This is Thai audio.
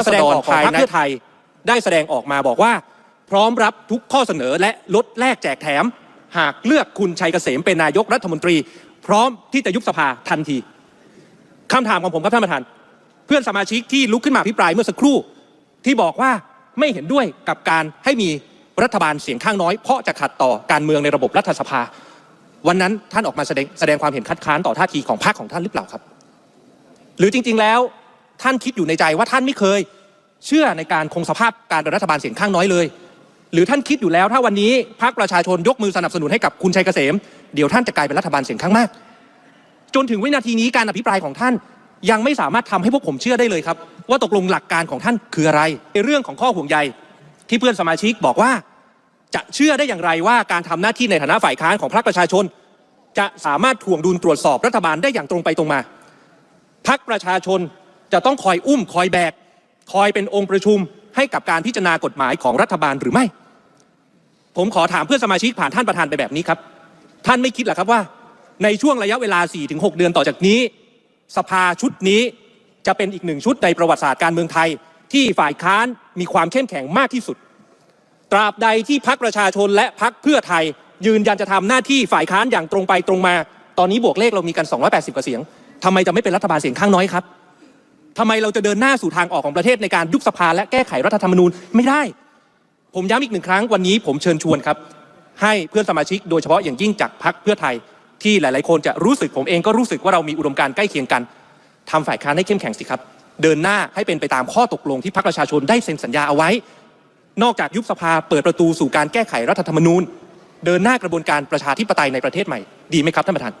ราษฎรของพรรคเพื่อไทย ได้แสดงออกมาบอกว่า พร้อมรับทุกข้อเสนอและลดแลกแจกแถม หากเลือกคุณชัยเกษมเป็นนายกรัฐมนตรี พร้อมที่จะยุบสภาทันทีคำถามของผมครับท่านประธาน เพื่อนสมาชิกที่ลุกขึ้นมาพิปรายเมื่อสักครู่ ที่บอกว่าไม่เห็นด้วยกับการให้มีรัฐบาลเสียงข้างน้อยเพราะจะขัดต่อการเมืองในระบบรัฐสภา วันนั้นท่านออกมาแสดงแสดงความเห็นคัดค้านต่อท่าทีของพรรคของท่านหรือเปล่าครับ หรือจริง ๆ แล้ว ท่านคิดอยู่ในใจว่าท่านไม่เคย เชื่อในการคงสภาพการรัฐบาลเสียงข้างน้อยเลย หรือท่านคิดอยู่แล้ว ถ้าวันนี้พรรคประชาชนยกมือสนับสนุนให้กับคุณชัยเกษม เดี๋ยวท่านจะกลายเป็นรัฐบาลเสียงข้างมาก จนถึงวินาทีนี้การอภิปรายของท่านยังไม่สามารถทำให้พวกผมเชื่อได้เลยครับ ว่าตกลงหลักการของท่านคืออะไรในเรื่องของข้อห่วงใยที่เพื่อนสมาชิกบอกว่าจะเชื่อได้อย่างไรว่าการทำหน้าที่ในฐานะฝ่ายค้านของพรรคประชาชน จะสามารถถ่วงดุลตรวจสอบรัฐบาลได้อย่างตรงไปตรงมาพักประชาชน จะต้องคอยอุ้มคอยแบก คอยเป็นองค์ประชุมให้กับการพิจารณากฎหมายของรัฐบาลหรือไม่ ผมขอถามเพื่อนสมาชิกผ่านท่านประธานไปแบบนี้ครับ ท่านไม่คิดหรอครับว่า ในช่วงระยะเวลา 4-6 เดือนต่อจากนี้ สภาชุดนี้จะเป็นอีกหนึ่งชุดในประวัติศาสตร์การเมืองไทย ที่ฝ่ายค้านมีความเข้มแข็งมากที่สุด ตราบใดที่พักประชาชนและพักเพื่อไทย ยืนยันจะทำหน้าที่ฝ่ายค้านอย่างตรงไปตรงมา ตอนนี้บวกเลขเรามีกัน 280 กว่าเสียงทำไมจะไม่เป็นรัฐบาลเสียงข้างน้อยครับ ทำไมเราจะเดินหน้าสู่ทางออกของประเทศในการยุบสภาและแก้ไขรัฐธรรมนูญไม่ได้ ผมย้ำอีกหนึ่งครั้งวันนี้ผมเชิญชวนครับ ให้เพื่อนสมาชิกโดยเฉพาะอย่างยิ่งจากพักเพื่อไทยที่หลาย ๆ คนจะรู้สึกผมเองก็รู้สึกว่าเรามีอุดมการณ์ใกล้เคียงกันทำฝ่ายค้านให้เข้มแข็งสิครับ เดินหน้าให้เป็นไปตามข้อตกลงที่พรรคประชาชนได้เซ็นสัญญาเอาไว้ นอกจากยุบสภาเปิดประตูสู่การแก้ไขรัฐธรรมนูญ เดินหน้ากระบวนการประชาธิปไตยในประเทศใหม่ดีไหมครับท่านประธาน